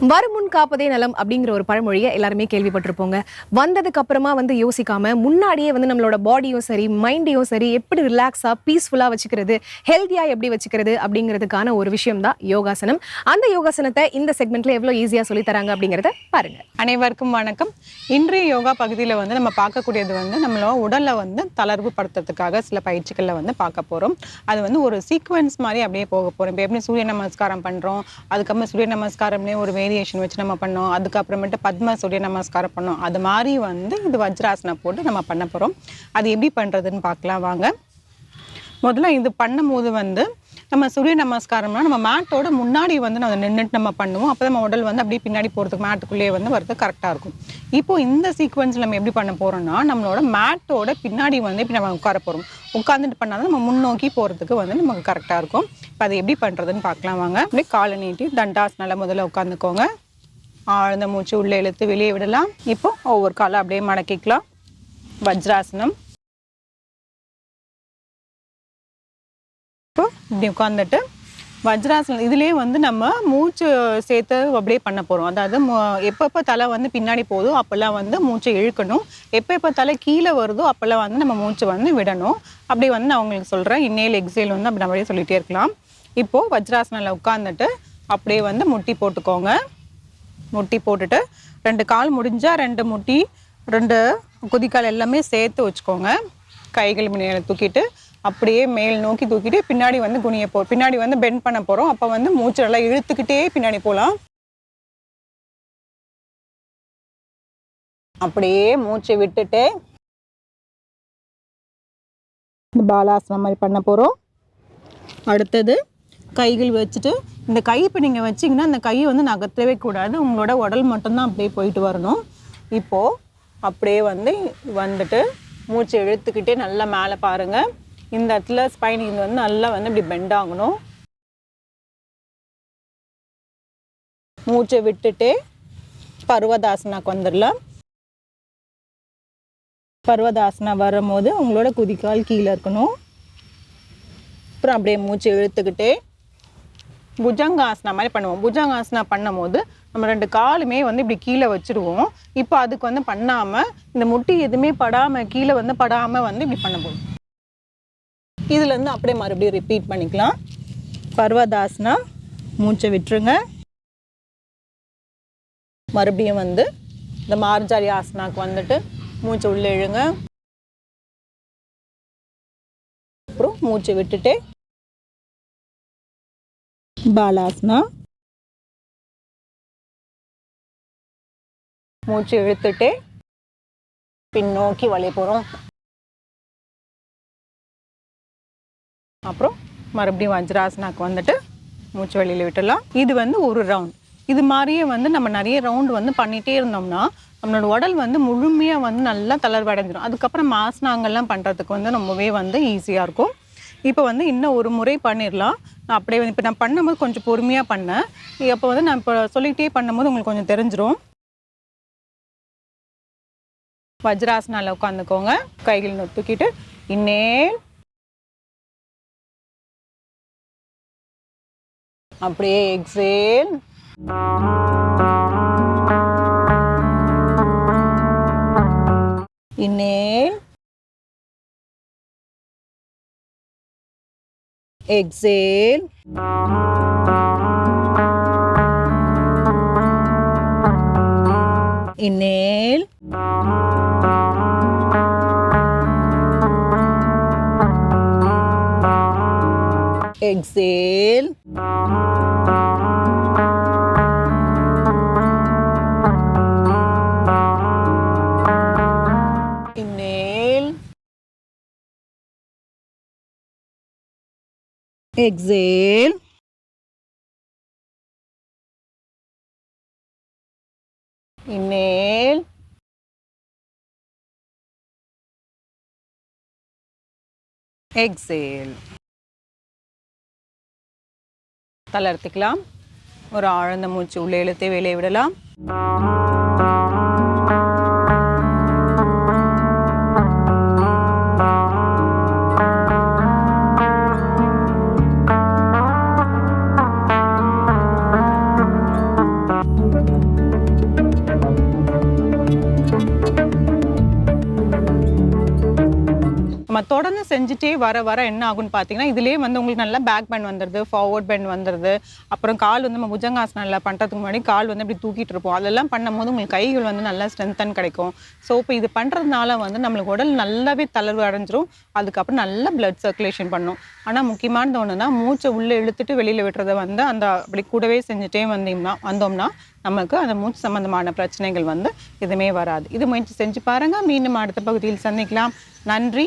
வருமுன் காப்பதே நலம் அப்படிங்கிற ஒரு பழமொழியை எல்லாருமே கேள்விப்பட்டிருப்போங்க. வந்ததுக்கு அப்புறமா வந்து யோசிக்காம முன்னாடியே வந்து நம்மளோட பாடியும் சரி மைண்டையும் சரி எப்படி ரிலாக்ஸா பீஸ்ஃபுல்லா வச்சுக்கிறது ஹெல்த்தியா எப்படி வச்சுக்கிறது அப்படிங்கிறதுக்கான ஒரு விஷயம் தான் யோகாசனம். அந்த யோகாசனத்தை இந்த செக்மெண்ட்ல எவ்வளவு ஈஸியா சொல்லி தராங்க அப்படிங்கறத பாருங்க. அனைவருக்கும் வணக்கம். இன்றைய யோகா பகுதியில் வந்து நம்ம பார்க்கக்கூடியது வந்து நம்மளோட உடலை வந்து தளர்வு படுத்துறதுக்காக சில பயிற்சிகளில் வந்து பார்க்க போகிறோம் அது வந்து ஒரு சீக்வன்ஸ் மாதிரி அப்படியே போக போகிறோம் இப்போ எப்படி சூரிய நமஸ்காரம் பண்ணுறோம் அதுக்கப்புறம் சூரிய நமஸ்காரம்லேயே ஒரு வேரியேஷன் வச்சு நம்ம பண்ணோம். அதுக்கப்புறமேட்டு பத்ம சூரிய நமஸ்காரம் பண்ணோம். அது மாதிரி வந்து இது வஜ்ராசனம் போட்டு நம்ம பண்ண போகிறோம் அது எப்படி பண்ணுறதுன்னு பார்க்கலாம். வாங்க. முதல்ல இது பண்ணும்போது வந்து நம்ம சூரிய நமஸ்காரம்னா நம்ம மேட்டோட முன்னாடி வந்து நம்ம நின்றுட்டு நம்ம பண்ணுவோம். அப்போ நம்ம உடல் வந்து அப்படியே பின்னாடி போகிறதுக்கு மேட்டுக்குள்ளேயே வந்து வரது கரெக்டாக இருக்கும். இப்போ இந்த சீக்வன்ஸில் நம்ம எப்படி பண்ண போகிறோம்னா நம்மளோட மேட்டோட பின்னாடி வந்து இப்போ நம்ம உட்கார போகிறோம் உட்காந்துட்டு பண்ணால் நம்ம முன்னோக்கி போகிறதுக்கு வந்து நமக்கு கரெக்டாக இருக்கும். இப்போ அதை எப்படி பண்ணுறதுன்னு பார்க்கலாம் வாங்க. அப்படியே காலை நீட்டி தண்டாசனால முதல்ல உட்காந்துக்கோங்க ஆழ்ந்த மூச்சு உள்ளே இழுத்து வெளியே விடலாம். இப்போ ஒவ்வொரு காலை அப்படியே மடக்கிக்கலாம். வஜ்ராசனம். இப்போ இப்படி உட்காந்துட்டு வஜ்ராசனம் இதுலேயே வந்து நம்ம மூச்சு சேர்த்து அப்படியே பண்ண போகிறோம் அதாவது எப்பப்போ தலை வந்து பின்னாடி போதோ அப்போல்லாம் வந்து மூச்சை இழுக்கணும். எப்போ எப்போ தலை கீழே வருதோ அப்போல்லாம் வந்து நம்ம மூச்சு வந்து விடணும். அப்படி வந்து நான் உங்களுக்கு சொல்கிறேன் இன்னேல் எக்ஸேல் வந்து அப்படி அப்படியே சொல்லிகிட்டே இருக்கலாம். இப்போது வஜ்ராசனில் உட்காந்துட்டு அப்படியே வந்து முட்டி போட்டுக்கோங்க. முட்டி போட்டுட்டு ரெண்டு கால் முடிஞ்சால் ரெண்டு முட்டி ரெண்டு குதிக்கால் எல்லாமே சேர்த்து வச்சுக்கோங்க. கைகள் மேலே தூக்கிட்டு அப்படியே மேல் நோக்கி தூக்கிட்டு பின்னாடி வந்து குனிய போ பின்னாடி வந்து பெண்ட் பண்ண போகிறோம் அப்போ வந்து மூச்சு நல்லா இழுத்துக்கிட்டே பின்னாடி போகலாம் அப்படியே மூச்சை விட்டுட்டு இந்த பாலாசனம் மாதிரி பண்ண போகிறோம் அடுத்தது கைகள் வச்சுட்டு இந்த கை இப்போ நீங்கள் வச்சிங்கன்னா அந்த கையை வந்து நகர்த்தவே கூடாது. உங்களோட உடல் மட்டும்தான் அப்படியே போயிட்டு வரணும். இப்போது அப்படியே வந்து வந்துட்டு மூச்சை இழுத்துக்கிட்டே நல்லா மேலே பாருங்கள் இந்த இடத்துல ஸ்பைன் இது வந்து நல்லா வந்து இப்படி பெண்ட் ஆகணும். மூச்சை விட்டுட்டு பருவதாசனாக்கு வந்துடலாம். பருவதாசனா வரும்போது உங்களோட குதிக்கால் கீழே இருக்கணும். அப்புறம் அப்படியே மூச்சு இழுத்துக்கிட்டே புஜங்காசனா மாதிரி பண்ணுவோம். புஜங்காசனா பண்ணும்போது நம்ம ரெண்டு காலுமே வந்து இப்படி கீழே வச்சிருவோம். இப்போ அதுக்கு வந்து பண்ணாமல் இந்த முட்டி எதுவுமே படாமல் கீழே வந்து படாமல் வந்து இப்படி பண்ண போதும் இதுலேருந்து அப்படியே மறுபடியும் ரிப்பீட் பண்ணிக்கலாம். பர்வதாசனா மூச்சை விட்டுருங்க. மறுபடியும் வந்து இந்த மார்ஜாரி ஆசனாக்கு வந்துட்டு மூச்சை உள்ளே இழுங்க. அப்புறம் மூச்சை விட்டுட்டே பாலாசனா மூச்சு இழுத்துட்டே பின்னோக்கி வழி போகிறோம் அப்புறம் மறுபடியும் வஜ்ராசனாக்கு வந்துட்டு மூச்சு வெளியில் விட்டுடலாம். இது வந்து ஒரு ரவுண்ட் இது மாதிரியே வந்து நம்ம நிறைய ரவுண்டு வந்து பண்ணிகிட்டே இருந்தோம்னா நம்மளோட உடல் வந்து முழுமையாக வந்து நல்லா தளர்வடைஞ்சிடும் அதுக்கப்புறம் மாசனாங்கள்லாம் பண்ணுறதுக்கு வந்து ரொம்பவே வந்து ஈஸியாக இருக்கும். இப்போ வந்து இன்னும் ஒரு முறை பண்ணிடலாம். நான் அப்படியே வந்து இப்போ நான் பண்ணும்போது கொஞ்சம் பொறுமையாக பண்ணேன். அப்போ வந்து நான் இப்போ சொல்லிகிட்டே பண்ணும்போது உங்களுக்கு கொஞ்சம் தெரிஞ்சிடும் வஜ்ராசனால உட்காந்துக்கோங்க. கைகள் தூக்கிட்டு இன்னேல் அப்படியே exhale inhale exhale inhale exhale Exhale. Inhale. Exhale தளர்த்திக்கலாம் ஒரு ஆழ்ந்த மூச்சு உள்ளே இழுத்து வெளியே விடலாம். செஞ்சுட்டே வர வர என்ன ஆகும்னு பார்த்தீங்கன்னா இதுலேயே வந்து உங்களுக்கு நல்லா பேக் பெண்ட் வந்துடுது ஃபார்வர்ட் பெண்ட் வந்துடுது அப்புறம் கால் வந்து நம்ம புஜங்காசனம் பண்ணுறதுக்கு முன்னாடி கால் வந்து இப்படி தூக்கிட்டு இருப்போம். அதெல்லாம் பண்ணும்போது உங்களுக்கு கைகள் வந்து நல்லா ஸ்ட்ரென்த்தன் கிடைக்கும். ஸோ இப்போ இது பண்ணுறதுனால வந்து நம்மளுக்கு உடல் நல்லாவே தளர்வு அடைஞ்சிரும். அதுக்கப்புறம் நல்லா பிளட் சர்க்குலேஷன் பண்ணும். ஆனால் முக்கியமானது ஒன்றுனா மூச்சை உள்ளே இழுத்துட்டு வெளியில் விடுறத வந்து அந்த அப்படி கூடவே செஞ்சுட்டே வந்தீங்கன்னா வந்தோம்னா நமக்கு அந்த மூச்சு சம்பந்தமான பிரச்சனைகள் வந்து எதுவுமே வராது. இது முயற்சி செஞ்சு பாருங்கள் மீண்டும் அடுத்த பகுதியில் சந்திக்கலாம். நன்றி.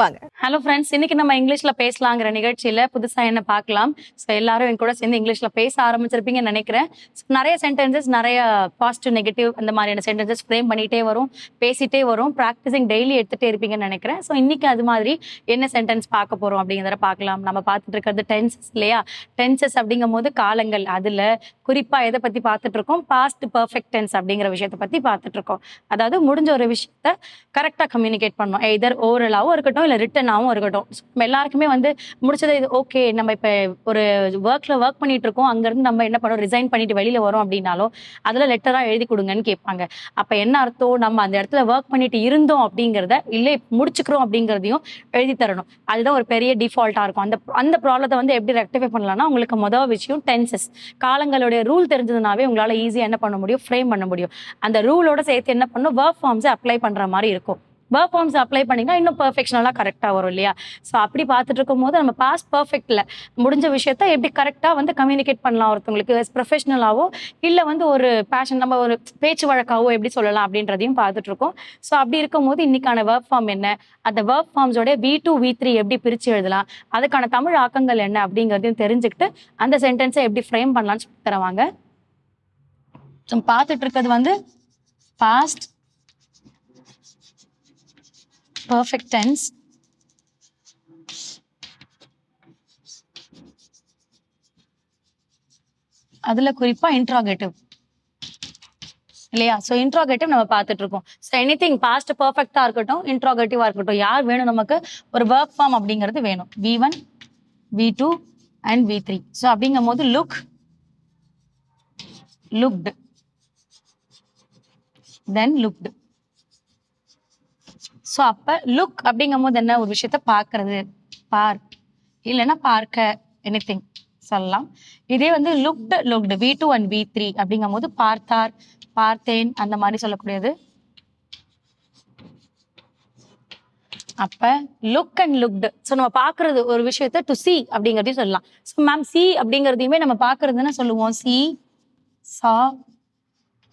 வாங்க. ஹலோ ஃப்ரெண்ட்ஸ் இன்னைக்கு நம்ம இங்கிலீஷ்ல பேசலாங்கிற நிகழ்ச்சியில புதுசா என்ன பார்க்கலாம்? ஸோ எல்லாரும் என் கூட சேர்ந்து இங்கிலீஷ்ல பேச ஆரம்பிச்சிருப்பீங்கன்னு நினைக்கிறேன். நிறைய சென்டென்சஸ் நிறைய பாசிட்டிவ் நெகட்டிவ் அந்த மாதிரியான சென்டென்சஸ் ஃப்ரேம் பண்ணிட்டே வரும் பேசிட்டே வரும் ப்ராக்டிசிங் டெய்லி எடுத்துட்டே இருப்பீங்கன்னு நினைக்கிறேன். ஸோ இன்னைக்கு அது மாதிரி என்ன சென்டென்ஸ் பார்க்க போறோம் அப்படிங்கிறத பார்க்கலாம். நம்ம பார்த்துட்டு இருக்கிறது டென்சஸ் இல்லையா? டென்சஸ் அப்படிங்கும் போது காலங்கள் அதுல குறிப்பா எதை பத்தி பார்த்துட்டு இருக்கோம்? பாஸ்ட் பர்ஃபெக்ட் டென்ஸ் அப்படிங்கிற விஷயத்தை பத்தி பார்த்துட்டு இருக்கோம். அதாவது முடிஞ்ச ஒரு விஷயத்த கரெக்டாக கம்யூனிகேட் பண்ணோம் எதர் ஓரலாகவும் இருக்கட்டும் இல்லை ரிட்டனாகவும் இருக்கட்டும். நம்ம எல்லாருக்குமே வந்து முடிச்சது இது ஓகே நம்ம இப்போ ஒரு ஒர்க்கில் ஒர்க் பண்ணிட்டு இருக்கோம். அங்கேருந்து நம்ம என்ன பண்ணோம் ரிசைன் பண்ணிட்டு வெளியில் வரோம் அப்படின்னாலும் அதில் லெட்டராக எழுதி கொடுங்கன்னு கேட்பாங்க. அப்போ என்ன அர்த்தம்? நம்ம அந்த இடத்துல ஒர்க் பண்ணிட்டு இருந்தோம் அப்படிங்கிறத இல்லை முடிச்சுக்கிறோம் அப்படிங்கிறதையும் எழுதி தரணும். அதுதான் ஒரு பெரிய டிஃபால்ட்டாக இருக்கும். அந்த அந்த ப்ராப்ளத்தை வந்து எப்படி ரெக்டிஃபை பண்ணலாம்னா உங்களுக்கு மொதல் விஷயம் டென்சஸ் காலங்களுடைய ரூல் தெரிஞ்சதுனாவே உங்களால் ஈஸியாக என்ன பண்ண முடியும்? ஃப்ரேம் பண்ண முடியும். அந்த ரூலோட சேர்த்து என்ன பண்ணணும்? ஒர்க் ஃபார்ம்ஸை அப்ளை பண்ணுற மாதிரி இருக்கும். ஒர்க் ஃபார்ம்ஸ் அப்ளை பண்ணிங்கன்னா இன்னும் பர்ஃபெக்ஷனலாக கரெக்டாக வரும் இல்லையா? ஸோ அப்படி பார்த்துட்டு இருக்கும்போது நம்ம பாஸ்ட் பர்ஃபெக்டில் முடிஞ்ச விஷயத்த எப்படி கரெக்டாக வந்து கம்யூனிகேட் பண்ணலாம் ஒருத்தவங்களுக்கு? ப்ரொஃபஷனலாகவோ இல்லை வந்து ஒரு பேஷன் நம்ம ஒரு பேச்சு வழக்காகவோ எப்படி சொல்லலாம் அப்படின்றதையும் பார்த்துட்டு இருக்கோம் ஸோ அப்படி இருக்கும்போது இன்னைக்கான ஒர்க் ஃபார்ம் என்ன? அந்த ஒர்க் ஃபார்ம்ஸோட வி டூ வி த்ரீ எப்படி பிரித்து எழுதலாம்? அதுக்கான தமிழ் ஆக்கங்கள் என்ன அப்படிங்கிறதையும் தெரிஞ்சுக்கிட்டு அந்த சென்டென்ஸை எப்படி ஃப்ரேம் பண்ணலாம்னு சொல்லி தருவாங்க. ஸோ பார்த்துட்டு இருக்கிறது வந்து பாஸ்ட் perfect tense. அதுல குறிப்பா இன்ட்ராகேட்டிவ் இல்லையா? ஸோ இன்ட்ராகேட்டிவ் நம்ம பார்த்துட்டு இருக்கோம் ஸோ எனி திங் பாஸ்ட் பர்ஃபெக்டாக இருக்கட்டும் இன்ட்ராகேட்டிவாக இருக்கட்டும் யார் வேணும் நமக்கு? ஒரு ஒர்க் ஃபார்ம் அப்படிங்கிறது வேணும். V one V two and V three so அப்படிங்கும் போது look looked then looked so அப்ப லுக் அப்படிங்கும் போது என்ன? ஒரு விஷயத்த பார்க்கறது. பார். இல்லைன்னா பார்க்க எனிதிங் சொல்லலாம். இதே வந்து looked looked V two and V three அப்படிங்கும் போது பார்த்தார் பார்த்தேன் அந்த மாதிரி சொல்லக்கூடியது. அப்ப லுக் அண்ட் லுக்டு ஸோ நம்ம பார்க்கறது ஒரு விஷயத்த டு சி அப்படிங்கிறதையும் சொல்லலாம். ஸோ மேம் சி அப்படிங்கிறதையுமே நம்ம பார்க்கறதுன்னு சொல்லுவோம். சி சா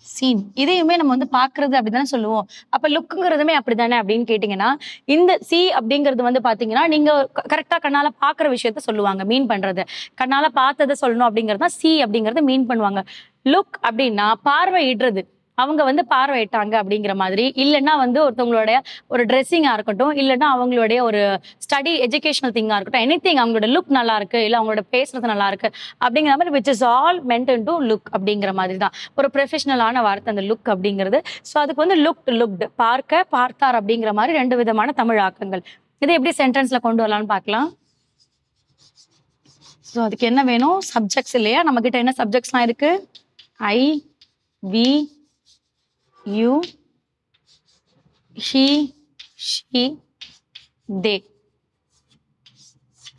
சீன் இதையுமே நம்ம வந்து பாக்குறது அப்படிதானே சொல்லுவோம். அப்ப லுக்குங்கிறதுமே அப்படிதானே அப்படின்னு கேட்டீங்கன்னா இந்த சி அப்படிங்கிறது வந்து பாத்தீங்கன்னா நீங்க கரெக்டா கண்ணால பாக்குற விஷயத்த சொல்லுவாங்க மீன் பண்றது. கண்ணால பார்த்ததை சொல்லணும் அப்படிங்கறதுதான் சி அப்படிங்கறத மீன் பண்ணுவாங்க. லுக் அப்படின்னா பார்வையிடுறது. அவங்க வந்து பார்வையிட்டாங்க அப்படிங்கிற மாதிரி. இல்லைன்னா வந்து ஒருத்தவங்களுடைய ஒரு ட்ரெஸ்ஸிங்காக இருக்கட்டும் இல்லைன்னா அவங்களுடைய ஒரு ஸ்டடி எஜுகேஷனல் திங்காக இருக்கட்டும் எனி திங் அவங்களோட லுக் நல்லா இருக்கு இல்லை அவங்களோட பேசுறது நல்லா இருக்கு அப்படிங்கிற மாதிரி which is all mention to look அப்படிங்கிற மாதிரி தான் ஒரு ப்ரொஃபஷனலான வார்த்தை அந்த லுக் அப்படிங்கிறது. ஸோ அதுக்கு வந்து லுக் லுக்டு பார்க்க பார்த்தார் அப்படிங்கிற மாதிரி ரெண்டு விதமான தமிழ் ஆக்கங்கள். இதை எப்படி சென்டென்ஸ்ல கொண்டு வரலாம்னு பார்க்கலாம். ஸோ அதுக்கு என்ன வேணும்? சப்ஜெக்ட்ஸ் இல்லையா? நம்மக்கிட்ட என்ன சப்ஜெக்ட்ஸ்லாம் இருக்கு? I we you he she they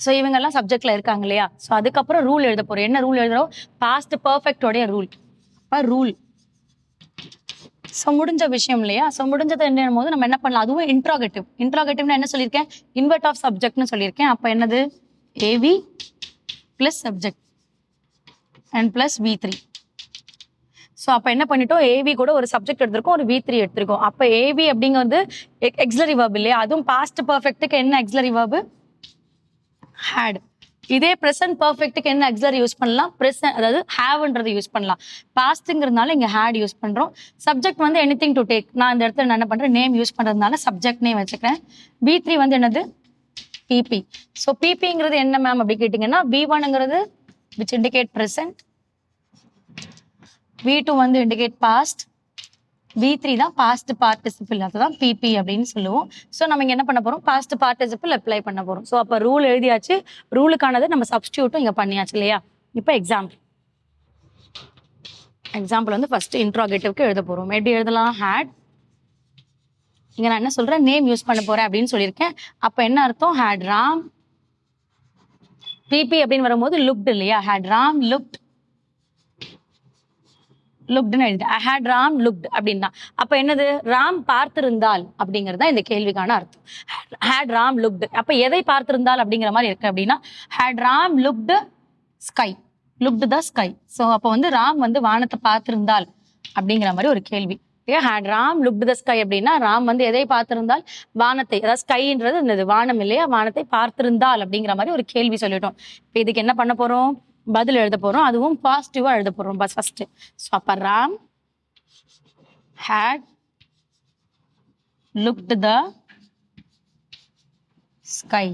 so இவங்கெல்லாம் சப்ஜெக்ட்ல இருக்காங்க இல்லையா? ஸோ அதுக்கப்புறம் ரூல் எழுத போகிறோம் என்ன ரூல் எழுதுறோம்? பாஸ்ட் பர்ஃபெக்டோடைய ரூல் அப்போ ரூல் ஸோ முடிஞ்ச விஷயம் இல்லையா? ஸோ முடிஞ்சது என்னும் போது நம்ம என்ன பண்ணலாம்? அதுவும் இன்ட்ராகேட்டிவ் இன்ட்ராகேட்டிவ்னு என்ன சொல்லியிருக்கேன்? இன்வெர்ட் ஆஃப் சப்ஜெக்ட்னு சொல்லியிருக்கேன். அப்போ என்னது? AV plus subject and plus V three so அப்போ என்ன பண்ணிட்டோம்? ஏவி கூட ஒரு சப்ஜெக்ட் எடுத்திருக்கோம் ஒரு வி த்ரீ எடுத்திருக்கோம். அப்போ ஏவி அப்படிங்கிறது எக்ஸலரி வேர்பு இல்லையா? அதுவும் பாஸ்ட் பர்ஃபெக்ட்டுக்கு என்ன எக்ஸலரி வேர்பு ஹேட் இதே ப்ரெசன்ட் பர்ஃபெக்ட்டுக்கு என்ன எக்ஸலரி யூஸ் பண்ணலாம்? ப்ரெசன்ட் அதாவது ஹேவ்ன்றது யூஸ் பண்ணலாம். பாஸ்ட்டுங்கிறதுனால இங்கே ஹேட் யூஸ் பண்ணுறோம் சப்ஜெக்ட் வந்து எனி திங் டு டேக் நான் இந்த இடத்துல நான் என்ன பண்ணுறேன் நேம் யூஸ் பண்ணுறதுனால சப்ஜெக்ட் நேம் வச்சுக்கிறேன். பி த்ரீ வந்து என்னது? பிபி ஸோ பிபிங்கிறது என்ன மேம் அப்படி கேட்டிங்கன்னா B ஒன்ங்கிறது which indicate present V two வந்து இண்டிகேட் பாஸ்ட் வி த்ரீ தான் பாஸ்ட் பார்ட்டிசிபிள் அதுதான் பிபி அப்படின்னு சொல்லுவோம். ஸோ நம்ம இங்க என்ன பண்ண போறோம்? பாஸ்ட் பார்ட்டிசிபிள் அப்ளை பண்ண போறோம். ஸோ அப்போ ரூல் எழுதியாச்சு. ரூலுக்கானது நம்ம சப்ஸ்டியூட்டும் இங்க பண்ணியாச்சு இல்லையா? இப்போ எக்ஸாம்பிள் எக்ஸாம்பிள் வந்து ஃபர்ஸ்ட் இன்ட்ராகேட்டிவ்க்கு எழுத போகிறோம் எப்படி எழுதலாம்? ஹேட் இங்கே நான் என்ன சொல்றேன்? நேம் யூஸ் பண்ண போறேன் அப்படின்னு சொல்லியிருக்கேன். அப்போ என்ன அர்த்தம்? ஹேட் ராம் பிபி அப்படின்னு வரும்போது லுக்டு இல்லையா? ஹேட் ராம் லுக்ட் லுக்டுன்னு எழுதி ஐ ஹேட் ராம் லுக்ட் அப்படின்னா. அப்போ என்னது? ராம் பார்த்திருந்தால் அப்படிங்கிறது தான் இந்த கேள்விக்கான அர்த்தம். ஹேட் ராம் லுக்டு அப்போ எதை பார்த்திருந்தால் அப்படிங்கிற மாதிரி இருக்கு அப்படின்னா had Ram looked sky looked the sky so அப்போ வந்து ராம் வந்து வானத்தை பார்த்திருந்தால் அப்படிங்கிற மாதிரி ஒரு கேள்வி. Had Ram looked the sky அப்படின்னா ராம் வந்து எதை பார்த்திருந்தால்? வானத்தை. அதாவது ஸ்கைன்றது இந்த வானம் இல்லையா? வானத்தை பார்த்திருந்தால் அப்படிங்கிற மாதிரி ஒரு கேள்வி சொல்லிட்டோம். இப்போ இதுக்கு என்ன பண்ண போறோம்? பதில் எழுத போகிறோம் அதுவும் பாசிட்டிவாக எழுத போகிறோம் பஸ் ஃபஸ்ட்டு ஸோ அப்போ Ram had looked the sky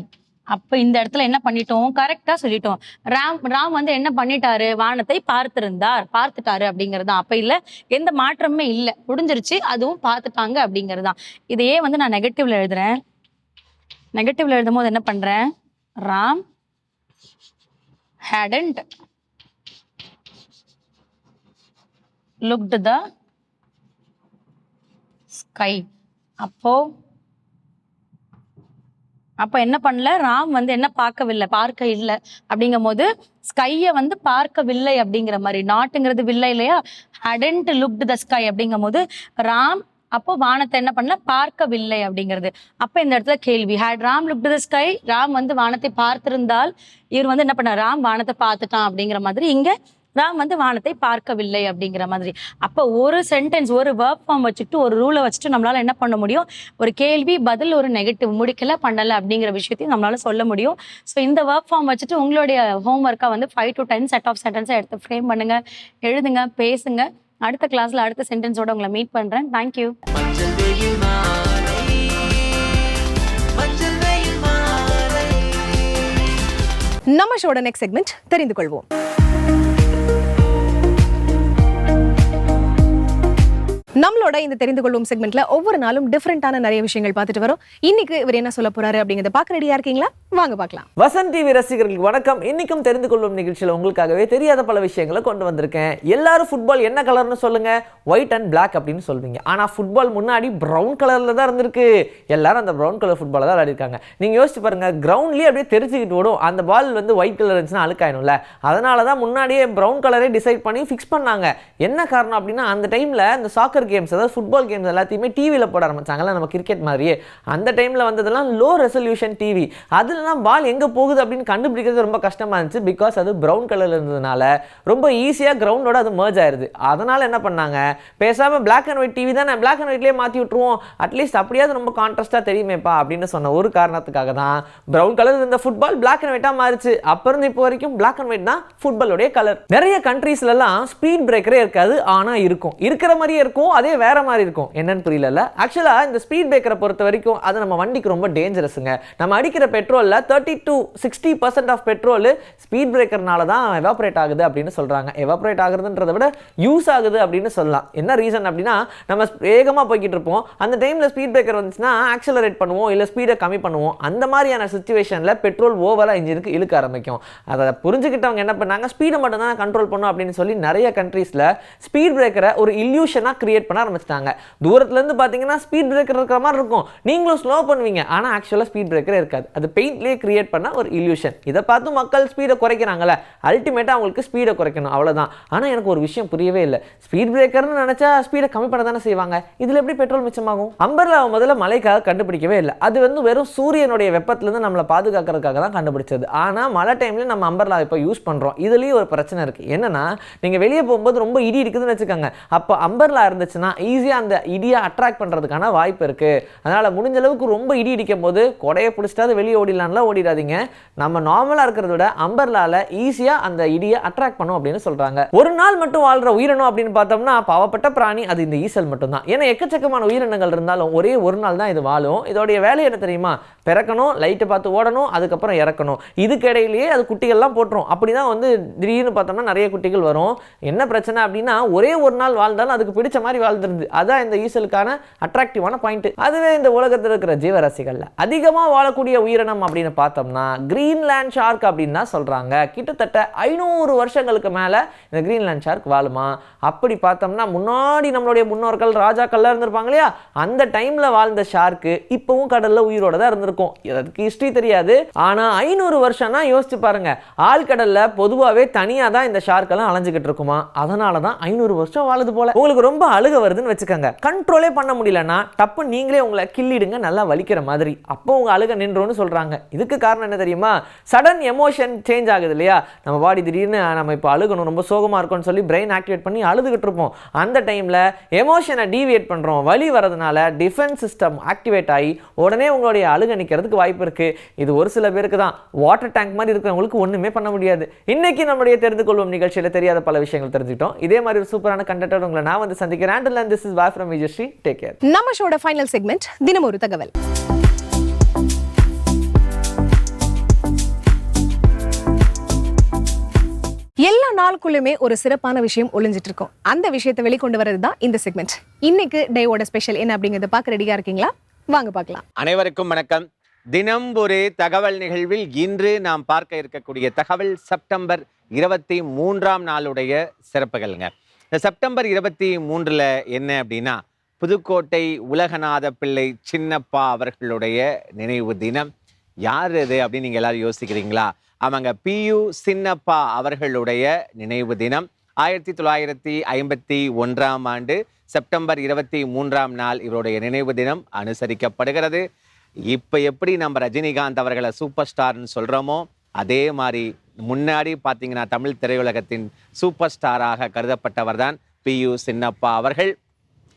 அப்போ இந்த இடத்துல என்ன பண்ணிட்டோம்? கரெக்டாக சொல்லிட்டோம். ராம் ராம் வந்து என்ன பண்ணிட்டாரு? வானத்தை பார்த்திருந்தார். பார்த்துட்டாரு அப்படிங்கிறது தான். அப்போ இல்லை எந்த மாற்றமுமே இல்லை. முடிஞ்சிருச்சு. அதுவும் பார்த்துட்டாங்க அப்படிங்கிறது தான். இதையே வந்து நான் நெகட்டிவ்ல எழுதுறேன். நெகட்டிவ்ல எழுதும் போது என்ன பண்ணுறேன் Ram hadn't looked the sky அப்போ அப்ப என்ன பண்ணல? ராம் வந்து என்ன பார்க்கவில்லை? பார்க்க இல்லை. அப்படிங்கும் போது ஸ்கையை வந்து பார்க்கவில்லை அப்படிங்கிற மாதிரி. நாட்டுங்கிறது வில்லை இல்லையா? ஹடன்ட் லுக்டு த ஸ்கை அப்படிங்கும் போது ராம் அப்போ வானத்தை என்ன பண்ணல? பார்க்கவில்லை அப்படிங்கிறது. அப்ப இந்த இடத்துல கேள்வி. Had Ram looked the sky Ram வந்து வானத்தை பார்த்திருந்தால் இவர் வந்து என்ன பண்ண ராம் வானத்தை பார்த்துட்டான் அப்படிங்கிற மாதிரி இங்க ராம் வந்து வானத்தை பார்க்கவில்லை அப்படிங்கிற மாதிரி. அப்போ ஒரு சென்டென்ஸ் ஒரு வேர்க் ஃபார்ம் வச்சுட்டு ஒரு ரூலை வச்சுட்டு நம்மளால என்ன பண்ண முடியும்? ஒரு கேள்வி பதில் ஒரு நெகட்டிவ் முடிக்கல பண்ணல அப்படிங்கிற விஷயத்தையும் நம்மளால சொல்ல முடியும். ஸோ இந்த ஒர்க் ஃபார்ம் வச்சுட்டு உங்களுடைய ஹோம் ஒர்க்காக வந்து five to ten set of சென்டென்ஸை எடுத்து ஃப்ரேம் பண்ணுங்க எழுதுங்க பேசுங்க. அடுத்த கிளாஸ்ல அடுத்த சென்டென்ஸோட உங்களை மீட் பண்றேன். தேங்க்யூ நம்ம ஷோட நெக்ஸ்ட் செக்மெண்ட் தெரிந்து கொள்வோம். நம்மளோட இந்த தெரிந்து கொள்ளும் செக்மெண்ட்ல ஒவ்வொரு நாளும் டிஃப்ரெண்டான நிறைய விஷயங்கள் பார்த்துட்டு வரோம். இன்னைக்கு இவர் என்ன சொல்ல போறாரு அப்படிங்கறத பார்க்க ரெடியா இருக்கீங்களா? வாங்க பார்க்கலாம். வசந்த் டிவி ரசிகர்களுக்கு வணக்கம். இன்னைக்கும் தெரிந்து கொள்ளும் நிகழ்ச்சியில் உங்களுக்காகவே தெரியாத பல விஷயங்களை கொண்டு வந்திருக்கேன். எல்லாரும் ஃபுட்பால் என்ன கலர்னு சொல்லுங்க. ஒயிட் அண்ட் பிளாக் அப்படின்னு சொல்வீங்க. ஆனால் ஃபுட்பால் முன்னாடி ப்ரௌன் கலரில் தான் இருந்திருக்கு. எல்லாரும் அந்த ப்ரௌன் கலர் ஃபுட்பாலை தான் விளையாடிருக்காங்க. நீங்கள் யோசிச்சு பாருங்க கிரவுண்ட்லேயே அப்படியே தெரிச்சுக்கிட்டு ஓடும். அந்த பால் வந்து ஒயிட் கலர் இருந்துச்சுன்னா அழுக்காயிடும்ல. அதனால தான் முன்னாடியே ப்ரௌன் கலரே டிசைட் பண்ணி ஃபிக்ஸ் பண்ணாங்க. என்ன காரணம் அப்படின்னா அந்த டைமில் இந்த சாக்கர் கேம்ஸ் அதாவது ஃபுட்பால் கேம்ஸ் எல்லாத்தையுமே டிவியில் போட ஆரம்பித்தாங்கல்ல நம்ம கிரிக்கெட் மாதிரியே. அந்த டைமில் வந்ததெல்லாம் லோ ரெசல்யூஷன் டிவி அதுலலாம் பால் எங்கே போகுது அப்படின்னு கண்டுபிடிக்கிறது ரொம்ப கஷ்டமாக இருந்துச்சு. பிகாஸ் அது ப்ரௌன் கலரில் இருந்ததுனால ரொம்ப ஈஸியாக கிரவுண்டோட அது மர்ஜ் ஆயிருது. அதனால் என்ன பண்ணாங்க? பேசாமல் பிளாக் அண்ட் ஒயிட் டிவி தான் நான் பிளாக் அண்ட் ஒயிட்லேயே மாற்றி விட்ருவோம் அட்லீஸ்ட் அப்படியாவது ரொம்ப கான்ட்ராஸ்ட்டாக தெரியுமேப்பா அப்படின்னு சொன்ன ஒரு காரணத்துக்காக தான் ப்ரௌன் கலர் இருந்த ஃபுட்பால் பிளாக் அண்ட் ஒயிட்டாக மாறிச்சு. அப்போ இருந்து இப்போ வரைக்கும் பிளாக் அண்ட் ஒயிட் தான் ஃபுட்பாலோடைய கலர் நிறைய கண்ட்ரீஸ்லலாம் ஸ்பீட் பிரேக்கரே இருக்காது ஆனால் இருக்கும். இருக்கிற மாதிரியே இருக்கும் அதே வேற மாதிரி இருக்கும். என்னன்னு புரியல ஆக்சுவலாக இந்த ஸ்பீட் பிரேக்கரை பொறுத்த வரைக்கும் அது நம்ம வண்டிக்கு ரொம்ப டேஞ்சரஸுங்க நம்ம அடிக்கிற பெட்ரோலில் thirty to sixty percent of petrol speed பிரேக்கர்னால தான் எவாப்ரேட் ஆகுது அப்படின்னு சொல்கிறாங்க எவாப்ரேட் ஆகுதுன்றத விட யூஸ் ஆகுது அப்படின்னு சொல்லலாம். என்ன ரீசன் அப்படின்னா நம்ம வேகமாக போய்கிட்டு இருப்போம். அந்த டைமில் ஸ்பீட் பிரேக்கர் வந்துச்சுன்னா ஆக்சலரேட் பண்ணுவோம் இல்லை ஸ்பீடை கம்மி பண்ணுவோம். அந்த மாதிரியான சுச்சுவேஷனில் பெட்ரோல் ஓவராக இன்ஜினுக்கு இழுக்க ஆரம்பிக்கும். அதை புரிஞ்சுக்கிட்டவங்க என்ன பண்ணாங்க? ஸ்பீடை மட்டும் தான் கண்ட்ரோல் பண்ணும் அப்படின்னு சொல்லி நிறைய கண்ட்ரீஸில் ஸ்பீட் பிரேக்கரை ஒரு இல்யூஷனாக கிரியேட் கிரியேட் பண்ண ஆரம்பிச்சிட்டாங்க. தூரத்துல இருந்து பார்த்தீங்கன்னா ஸ்பீட் பிரேக்கர் இருக்கிற மாதிரி இருக்கும். நீங்களும் ஸ்லோ பண்ணுவீங்க. ஆனால் ஆக்சுவலாக ஸ்பீட் பிரேக்கரே இருக்காது. அது பெயிண்ட்லேயே கிரியேட் பண்ண ஒரு இல்யூஷன் இதை பார்த்து மக்கள் ஸ்பீடை குறைக்கிறாங்களே அல்டிமேட்டாக அவங்களுக்கு ஸ்பீடை குறைக்கணும். அவ்வளவுதான். ஆனால் எனக்கு ஒரு விஷயம் புரியவே இல்லை. ஸ்பீட் பிரேக்கர்னு நினச்சா ஸ்பீடை கம்மி பண்ண தானே செய்வாங்க? இதில் எப்படி பெட்ரோல் மிச்சமாகும்? அம்பர்லாவை முதல்ல மழைக்காக கண்டுபிடிக்கவே இல்லை. அது வந்து வெறும் சூரியனுடைய வெப்பத்திலேருந்து நம்மளை பாதுகாக்கிறதுக்காக தான் கண்டுபிடிச்சது. ஆனால் மழை டைமில் நம்ம அம்பர்லா இப்போ யூஸ் பண்ணுறோம் இதுலேயும் ஒரு பிரச்சனை இருக்குது என்னன்னா நீங்கள் வெளியே போகும்போது ரொம்ப இடி இருக்குதுன்னு வச்சுக்கோங்க. அப்போ அம்பர்லா இருந்துச்சுன்னா ஈஸியாக அந்த இடியை அட்ராக்ட் பண்ணுறதுக்கான வாய்ப்பு இருக்குது அதனால் முடிஞ்ச அளவுக்கு ரொம்ப இடி இடிக்கும் போது கொடையை பிடிச்சிட்டாது வெளியே ஓடிடலாம்லாம் ஓடிடாதீங்க. நம்ம நார்மலாக இருக்கிறத விட அம்பர்லால ஈஸியாக அந்த இடியை அட்ராக்ட் பண்ணும் அப்படின்னு சொல்கிறாங்க ஒரு நாள் மட்டும் வாழ்கிற உயிரினம் அப்படின்னு பார்த்தோம்னா பாவப்பட்ட பிராணி அது இந்த ஈசல் மட்டும்தான். ஏன்னா எக்கச்சக்கமான உயிரினங்கள் இருந்தாலும் ஒரே ஒரு நாள் தான் இது வாழும். இதோடைய வேலை என்ன தெரியுமா? பிறக்கணும் லைட்டை பார்த்து ஓடணும் அதுக்கப்புறம் இறக்கணும். இதுக்கு இடையிலேயே அது குட்டிகள்லாம் போட்டுரும். அப்படி தான் வந்து திடீர்னு பார்த்தோம்னா நிறைய குட்டிகள் வரும். என்ன பிரச்சனை அப்படின்னா ஒரே ஒரு நாள் வாழ்ந்தாலும் அதுக்கு பிடிச்ச மாதிரி வாழ்ந்துருது. அதான் இந்த ஈசலுக்கான அட்ராக்டிவான பாயிண்ட் அதுவே இந்த உலகத்தில் இருக்கிற ஜீவராசிகளில். அதிகமாக வாழக்கூடிய உயிரினம் அப்படின்னு பார்த்தோம்னா கிரீன்லேண்ட் ஷார்க் அப்படின்னு தான் சொல்றாங்க. கிட்டத்தட்ட ஐநூறு வருஷங்களுக்கு மேலே இந்த கிரீன்லேண்ட் ஷார்க் வாழுமா? அப்படி பார்த்தோம்னா முன்னாடி நம்மளுடைய முன்னோர்கள் ராஜாக்கள்லாம் இருந்திருப்பாங்க இல்லையா? அந்த டைம்ல வாழ்ந்த ஷார்க்கு இப்பவும் கடல்ல உயிரோட தான் இருந்திருக்கும். அதுக்கு ஹிஸ்ட்ரி தெரியாது. ஆனா ஐநூறு வருஷம்னா யோசிச்சு பாருங்க. ஆழ்கடல்ல பொதுவாகவே தனியாக தான் இந்த ஷார்க்கெல்லாம் அலைஞ்சிக்கிட்டு இருக்குமா? அதனால தான் ஐநூறு வருஷம் வாழுது போல. உங்களுக்கு ரொம்ப அழுக வருதுன்னு வச்சுக்கோங்க. கண்ட்ரோலே பண்ண முடியலன்னா டப்பு நீங்களே உங்களை கிள்ளிடுங்க நல்லா வலிக்கிற மாதிரி. அப்போ உங்கள் அழுக நின்றோன்னு சொல்கிறாங்க இதுக்கு காரணம் என்ன தெரியுமா? சடன் எமோஷன் சேஞ்ச் ஆகுது இல்லையா? நம்ம பாடி திடீர்னு நம்ம இப்போ அழுகணும் ரொம்ப சோகமா இருக்கும்னு சொல்லி பிரெயின் ஆக்டிவேட் பண்ணி அழுதுகிட்டு இருப்போம். அந்த டைமில் எமோஷனை டீவியேட் பண்ணுறோம் வலி வரதுனால டிஃபென்ஸ் சிஸ்டம் ஆக்டிவேட் ஆகி உடனே உங்களுடைய அழுக நிற்கிறதுக்கு வாய்ப்பு இருக்குது இது ஒரு சில பேருக்கு தான். வாட்டர் டேங்க் மாதிரி இருக்கிறவங்களுக்கு ஒன்றுமே பண்ண முடியாது. இன்னைக்கு நம்முடைய தெரிந்து கொள்வோம் நிகழ்ச்சியில் தெரியாத பல விஷயங்கள் தெரிஞ்சுக்கிட்டோம். இதே மாதிரி ஒரு சூப்பரான கண்டெக்டர் உங்களை நான் வந்து சந்திக்கிறேன். அண்ட் திஸ் இஸ் வா ஃப்ரம் விஜயஸ்ரீ டேக் கேர் நம்ம ஷோட ஃபைனல் செக்மெண்ட் தினம் ஒரு தகவல். எல்லா நாளுக்குள்ளுமே ஒரு சிறப்பான விஷயம் ஒளிஞ்சிட்டு இருக்கும். அந்த விஷயத்தை வெளிக்கொண்டு வரது தான் இந்த செக்மெண்ட் இன்னைக்கு டேவோட ஸ்பெஷல் என்ன அப்படிங்கறத பார்க்க ரெடியா இருக்கீங்களா? வாங்க பார்க்கலாம். அனைவருக்கும் வணக்கம். தினம் ஒரு தகவல் நிகழ்வில் இன்று நாம் பார்க்க இருக்கக்கூடிய தகவல் செப்டம்பர் இருபத்தி மூன்றாம் நாளுடைய சிறப்புகள்ங்க. இந்த செப்டம்பர் இருபத்தி மூன்றில் என்ன அப்படின்னா புதுக்கோட்டை உலகநாத பிள்ளை சின்னப்பா அவர்களுடைய நினைவு தினம். யார் இது அப்படின்னு நீங்கள் எல்லாரும் யோசிக்கிறீங்களா? அவங்க பியு சின்னப்பா அவர்களுடைய நினைவு தினம். ஆயிரத்தி தொள்ளாயிரத்தி ஐம்பத்தி ஒன்றாம் ஆண்டு செப்டம்பர் இருபத்தி மூன்றாம் நாள் இவருடைய நினைவு தினம் அனுசரிக்கப்படுகிறது. இப்போ எப்படி நம்ம ரஜினிகாந்த் அவர்களை சூப்பர் ஸ்டார்னு சொல்கிறோமோ அதே மாதிரி முன்னாடி பார்த்தீங்கன்னா தமிழ் திரையுலகத்தின் சூப்பர் ஸ்டாராக கருதப்பட்டவர் தான் பியு சின்னப்பா அவர்கள்.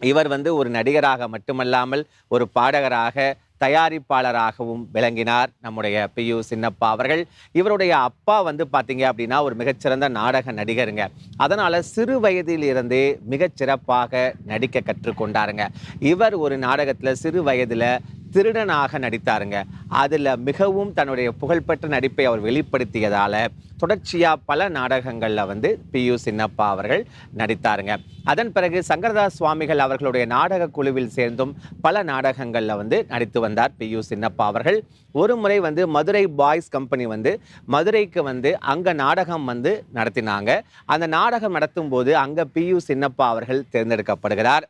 இவர் வந்து ஒரு நடிகராக மட்டுமல்லாமல் ஒரு பாடகராக தயாரிப்பாளராகவும் விளங்கினார் நம்முடைய பியு சின்னப்பா அவர்கள். இவருடைய அப்பா வந்து பார்த்தீங்க அப்படின்னா ஒரு மிகச்சிறந்த நாடக நடிகருங்க. அதனால் சிறு வயதிலிருந்தே மிகச்சிறப்பாக நடிக்க கற்றுக்கொண்டாருங்க. இவர் ஒரு நாடகத்தில் சிறு வயதில் திருடனாக நடித்தாருங்க. அதில் மிகவும் தன்னுடைய புகழ்பெற்ற நடிப்பை அவர் வெளிப்படுத்தியதால் தொடர்ச்சியாக பல நாடகங்களில் வந்து பி யு சின்னப்பா அவர்கள் நடித்தாருங்க. அதன் பிறகு சங்கரதாஸ் சுவாமிகள் அவர்களுடைய நாடக குழுவில் சேர்ந்தும் பல நாடகங்களில் வந்து நடித்து வந்தார் பி யு சின்னப்பா அவர்கள். ஒரு முறை வந்து மதுரை பாய்ஸ் கம்பெனி வந்து மதுரைக்கு வந்து அங்கே நாடகம் வந்து நடத்தினாங்க. அந்த நாடகம் நடத்தும் போது அங்கே பி யு சின்னப்பா அவர்கள் தேர்ந்தெடுக்கப்படுகிறார்.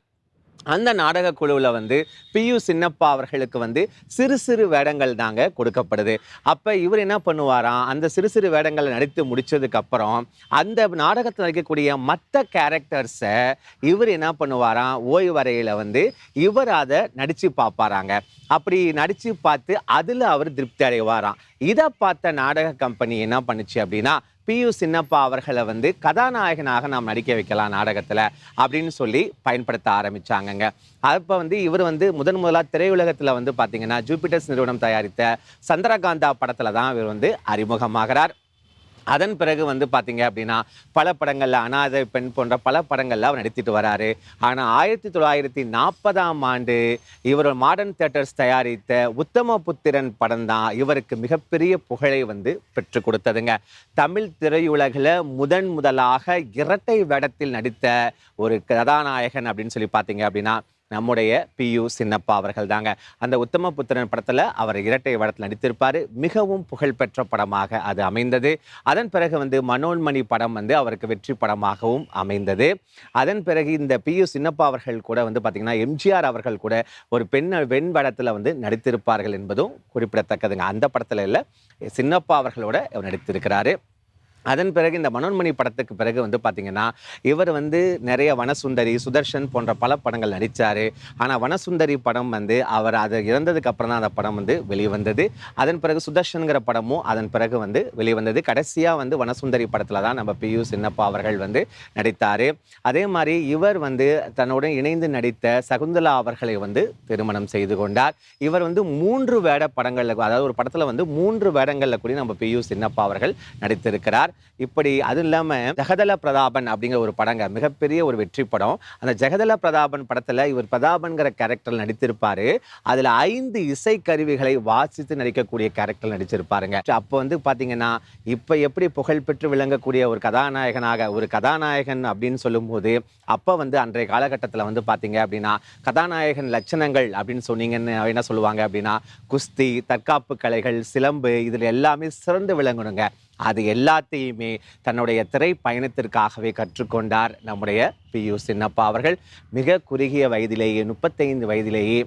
அந்த நாடக குழுவில் வந்து பியு சின்னப்பா அவர்களுக்கு வந்து சிறு சிறு வேடங்கள் தாங்க கொடுக்கப்படுது. அப்போ இவர் என்ன பண்ணுவாராம் அந்த சிறு சிறு வேடங்களை நடித்து முடித்ததுக்கப்புறம் அந்த நாடகத்தில் நடிக்கக்கூடிய மற்ற கேரக்டர்ஸை இவர் என்ன பண்ணுவாராம் ஓய்வறையில் வந்து இவர் அதை நடித்து பார்ப்பாராங்க அப்படி நடித்து பார்த்து அதில் அவர் திருப்தி அடைவாராம். இதை பார்த்த நாடக கம்பெனி என்ன பண்ணுச்சு அப்படின்னா பியு சின்னப்பா அவர்களை வந்து கதாநாயகனாக நாம் நடிக்க வைக்கலாம் நாடகத்தில் அப்படின்னு சொல்லி பயன்படுத்த ஆரம்பித்தாங்கங்க அப்போ வந்து இவர் வந்து முதன் முதலாக திரையுலகத்தில் வந்து பார்த்தீங்கன்னா ஜூபிட்டர்ஸ் நிறுவனம் தயாரித்த சந்திரகாந்தா படத்தில் தான் இவர் வந்து அறிமுகமாகிறார். அதன் பிறகு வந்து பார்த்தீங்க அப்படின்னா பல படங்களில் அனாதை பெண் போன்ற பல படங்களில் அவர் நடித்திட்டு வராரு. ஆனால் ஆயிரத்தி தொள்ளாயிரத்தி நாற்பதாம் ஆண்டு இவர் மாடர்ன் தேட்டர்ஸ் தயாரித்த உத்தம புத்திரன் படம் தான் இவருக்கு மிகப்பெரிய புகழை வந்து பெற்று கொடுத்ததுங்க. தமிழ் திரையுலகில் முதன் முதலாக இரட்டை வேடத்தில் நடித்த ஒரு கதாநாயகன் அப்படின்னு சொல்லி பார்த்தீங்க அப்படின்னா நம்முடைய பி சின்னப்பா அவர்கள் தாங்க அந்த உத்தம புத்திரன் படத்தில் அவர் இரட்டை வடத்தில் நடித்திருப்பார். மிகவும் புகழ்பெற்ற படமாக அது அமைந்தது. அதன் பிறகு வந்து மனோன்மணி படம் வந்து அவருக்கு வெற்றி படமாகவும் அமைந்தது. அதன் பிறகு இந்த பியு சின்னப்பா அவர்கள் கூட வந்து பார்த்திங்கன்னா எம்ஜிஆர் அவர்கள் கூட ஒரு பெண் வெண் படத்தில் வந்து நடித்திருப்பார்கள் என்பதும் குறிப்பிடத்தக்கதுங்க. அந்த படத்தில் இல்லை சின்னப்பா அவர்களோட அவர் நடித்திருக்கிறாரு. அதன் பிறகு இந்த மனோன்மணி படத்துக்கு பிறகு வந்து பார்த்திங்கன்னா இவர் வந்து நிறைய வனசுந்தரி சுதர்ஷன் போன்ற பல படங்கள் நடித்தார் ஆனால் வனசுந்தரி படம் வந்து அவர் அது இறந்ததுக்கு அப்புறம் தான் அந்த படம் வந்து வெளிவந்தது. அதன் பிறகு சுதர்ஷனுங்கிற படமும் அதன் பிறகு வந்து வெளிவந்தது. கடைசியாக வந்து வனசுந்தரி படத்தில் தான் நம்ம பியூ சின்னப்பா அவர்கள் வந்து நடித்தார். அதே மாதிரி இவர் வந்து தன்னுடன் இணைந்து நடித்த சகுந்தலா அவர்களை வந்து திருமணம் செய்து கொண்டார். இவர் வந்து மூன்று வேட படங்களில் அதாவது ஒரு படத்தில் வந்து மூன்று வேடங்களில் கூட நம்ம பியூ சின்னப்பா அவர்கள் நடித்திருக்கிறார். இப்படி அது இல்லாமல் ஜெகதல பிரதாபன் அப்படிங்கிற ஒரு படங்க மிகப்பெரிய ஒரு வெற்றி படம். அந்த ஜெகதல பிரதாபன் படத்தில் இவர் பிரதாபன்கிற கேரக்டர் நடித்திருப்பாரு. அதில் ஐந்து இசை கருவிகளை வாசித்து நடிக்கக்கூடிய கேரக்டர் நடிச்சிருப்பாருங்க. அப்போ வந்து பார்த்தீங்கன்னா இப்போ எப்படி புகழ்பெற்று விளங்கக்கூடிய ஒரு கதாநாயகனாக ஒரு கதாநாயகன் அப்படின்னு சொல்லும்போது அப்போ வந்து அன்றைய காலகட்டத்தில் வந்து பார்த்தீங்க அப்படின்னா கதாநாயகன் லட்சணங்கள் அப்படின்னு சொன்னீங்கன்னு என்ன சொல்லுவாங்க அப்படின்னா குஸ்தி தற்காப்பு கலைகள் சிலம்பு இதில் எல்லாமே சிறந்து விளங்கணுங்க. அது எல்லாத்தையுமே தன்னுடைய திரை பயணத்திற்காகவே கற்றுக்கொண்டார் நம்முடைய பி யு சின்னப்பா அவர்கள். மிக குறுகிய வயதிலேயே முப்பத்தைந்து வயதிலேயே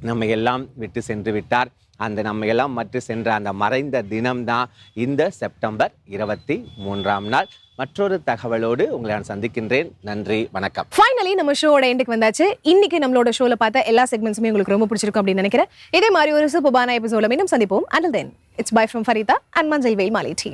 நம்ம எல்லாம் விட்டு சென்று விட்டார். அந்த நம்ம எல்லாம் மற்ற சென்ற அந்த மறைந்த தினம்தான் இந்த செப்டம்பர் இருபத்தி மூன்றாம் நாள். மற்றொரு தகவலோடு உங்களை நான் சந்திக்கின்றேன். நன்றி வணக்கம். ஃபைனலி நம்ம ஷோவோட எண்டுக்கு வந்தாச்சு. இன்னைக்கு நம்மளோட ஷோல பார்த்த எல்லா செக்மெண்ட்ஸுமே உங்களுக்கு ரொம்ப பிடிச்சிருக்கும் அப்படின்னு நினைக்கிறேன். இதே மாதிரி ஒரு சூப்பர்பான எபிசோட மீண்டும் சந்திப்போம். And then it's bye from Faridha and மஞ்சள் வெயில் மாலை டீ